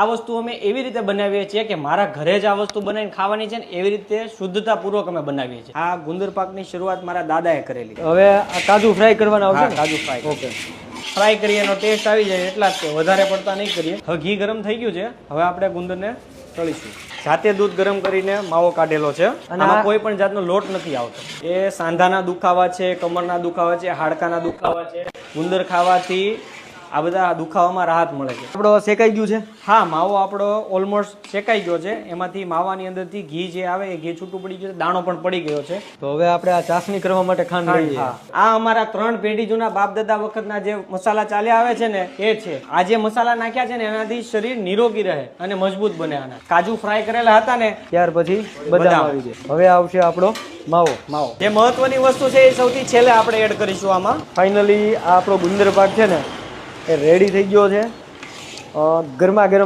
આ વસ્તુ અમે એવી રીતે બનાવીએ છીએ કે મારા ઘરે જ આ વસ્તુ બનાવીને ખાવાની છે ને એવી રીતે શુદ્ધતાપૂર્વક અમે બનાવીએ છીએ. આ ગુંદર પાકની શરૂઆત મારા દાદાએ કરેલી. હવે આ કાજુ ફ્રાય કરવાના આવશે કાજુ ફ્રાય. ઓકે. ફ્રાય કરીએ એનો ટેસ્ટ આવી જાય એટલા જ વધારે પડતા નહીં કરીએ. હવે ઘી ગરમ થઈ ગયું છે. હવે આપણે ગુંદરને તળીશું. જાતે દૂધ ગરમ કરીને માવો કાઢેલો છે. અને આમાં કોઈ પણ જાતનો લોટ નથી આવતો. એ સાંધાના દુખાવા છે કમરના દુખાવા છે હાડકાના દુખાવા છે. ગુંદર ખાવાથી આ બધા દુખાવામાં રાહત મળે છે. આપણો શેકાઈ ગયું છે? હા માવો આપણો ઓલમોસ્ટ શેકાઈ ગયો છે. એમાંથી માવાની અંદરથી ઘી જે આવે એ ઘી છૂટું પડી ગયું છે. દાણો પણ પડી ગયો છે. તો હવે આપણે આ ચાસણી કરવા માટે ખાંડ લઈએ. આ અમારા ત્રણ પેઢી જૂના બાપ દાદા વખતના જે મસાલા ચાલ્યા આવે છે ને એ છે. આ જે મસાલા નાખ્યા છે ને એનાથી શરીર નિરોગી રહે અને મજબૂત બને આના. કાજુ ફ્રાય કરેલા હતા ને ત્યાર પછી બધા બદામ. આવી જાય. હવે આવશે આપણો માવો. માવો. જે મહત્વની વસ્તુ છે એ સૌથી છેલ્લે આપણે એડ કરીશું આમાં. ફાઇનલી આ આપણો ગુંદર પાક છે ને એ રેડી થઈ ગયો છે. ગરમા ગરમ